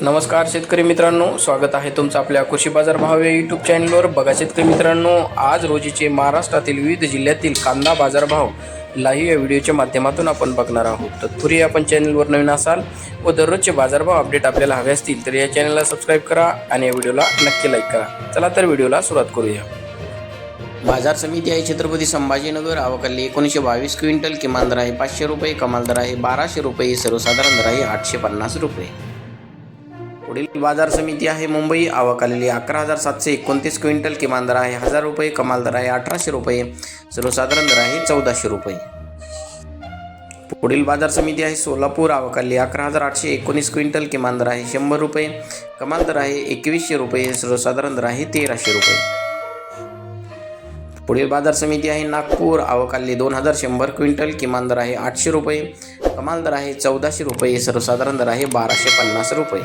नमस्कार शेतकरी मित्रांनो स्वागत आहे तुमचं आपल्या कृषी बाजार भाव या यूट्यूब चॅनलवर बघा शेतकरी मित्रांनो आज रोजीचे महाराष्ट्रातील विविध जिल्ह्यातील कांदा बाजारभाव लाईव्ह या व्हिडिओच्या माध्यमातून आपण बघणार आहोत. तत्पूर्वी आपण चॅनलवर नवीन असाल व दररोजचे बाजारभाव अपडेट आपल्याला हवे असतील तर या चॅनलला सबस्क्राईब करा आणि या व्हिडिओला नक्की लाईक करा. चला तर व्हिडिओला सुरुवात करूया. बाजार समिती आहे छत्रपती संभाजीनगर आवकाली एकोणीसशे बावीस क्विंटल किमान दर आहे पाचशे रुपये कमाल दर आहे बाराशे रुपये सर्वसाधारण दर आहे आठशे पन्नास रुपये. पुढील बाजार समिती आहे मुंबई. आवक आलेली अकरा हजार सातशे एकोणतीस क्विंटल किमान दर आहे. हजार रुपये कमाल दर आहे अठराशे रुपये. सर्वसाधारण दर आहे चौदाशे रुपये. पुढील बाजार समिती आहे सोलापूर. आवक अकरा हजार आठशे एकोणीस क्विंटल किमान दर आहे शंभर रुपये. कमाल दर आहे एकवीसशे रुपये. सर्वसाधारण दर आहे तेराशे रुपये. पुढील बाजार समिती आहे नागपूर. आवकाली दोन हजार शंभर क्विंटल किमान दर आहे आठशे रुपये. कमाल दर आहे चौदाशे रुपये. सर्वसाधारण दर आहे बाराशे पन्नास रुपये.